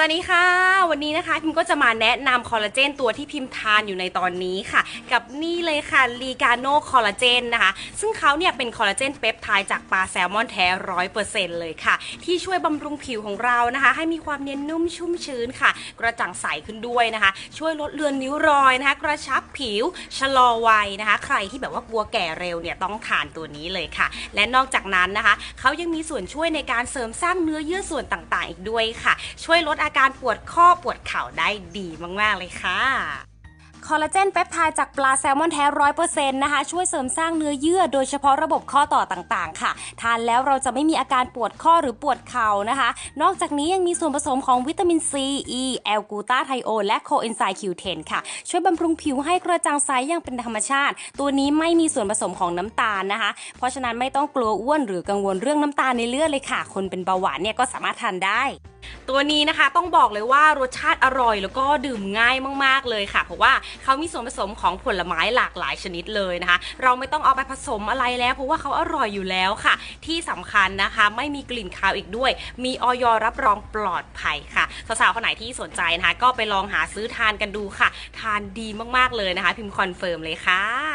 วัสดีค่ะ วันนี้นะคะพิมก็จะมาแนะนำคอลลาเจนตัวที่พิมทานอยู่ในตอนนี้ค่ะ กับนี่เลยค่ะลีกาโนคอลลาเจนนะคะ ซึ่งเขาเนี่ยเป็นคอลลาเจนเปปไทด์จากปลาแซลมอนแท้ร้อยเปอร์เซ็นต์เลยค่ะ ที่ช่วยบำรุงผิวของเรานะคะ ให้มีความเนียนนุ่มชุ่มชื้นค่ะ กระจ่างใสขึ้นด้วยนะคะ ช่วยลดเลือนริ้วรอยนะคะ กระชับผิวชะลอวัยนะคะ ใครที่แบบว่ากลัวแก่เร็วเนี่ยต้องทานตัวนี้เลยค่ะ และนอกจากนั้นนะคะเขายังมีส่วนช่วยในการเสริมสร้างเนื้อเยื่อส่วนต่างๆ อีกด้วยค่ะ ช่วยลดอาการปวดข้อปวดเข่าได้ดีมาก ๆ เลยค่ะคอลลาเจนเปปไทด์จากปลาแซลมอนแท้ร้อยเปอร์เซ็นต์นะคะ ช่วยเสริมสร้างเนื้อเยื่อโดยเฉพาะระบบข้อต่อต่างๆ ค่ะ ทานแล้วเราจะไม่มีอาการปวดข้อหรือปวดเข่านะคะ นอกจากนี้ยังมีส่วนผสมของวิตามินซีอีแอลกูตาไทโอและโคเอนไซม์คิวเทนค่ะ ช่วยบำรุงผิวให้กระจ่างใสอย่างเป็นธรรมชาติ ตัวนี้ไม่มีส่วนผสมของน้ำตาลนะคะ เพราะฉะนั้นไม่ต้องกลัวอ้วนหรือกังวลเรื่องน้ำตาลในเลือดเลยค่ะ คนเป็นเบาหวานเนี่ยก็สามารถทานได้ ตัวนี้นะคะต้องบอกเลยว่ารสชาติอร่อยแล้วก็ดื่มง่ายมากๆเลยค่ะ เพราะว่าเขามีส่วนผสมของผลไม้หลากหลายชนิดเลยนะคะ เราไม่ต้องเอาไปผสมอะไรแล้ว เพราะว่าเขาอร่อยอยู่แล้วค่ะ ที่สำคัญนะคะ ไม่มีกลิ่นคาวอีกด้วย มีออยรับรองปลอดภัยค่ะสาวๆคนไหนที่สนใจนะคะ ก็ไปลองหาซื้อทานกันดูค่ะ ทานดีมากๆเลยนะคะ พิมพ์คอนเฟิร์มเลยค่ะ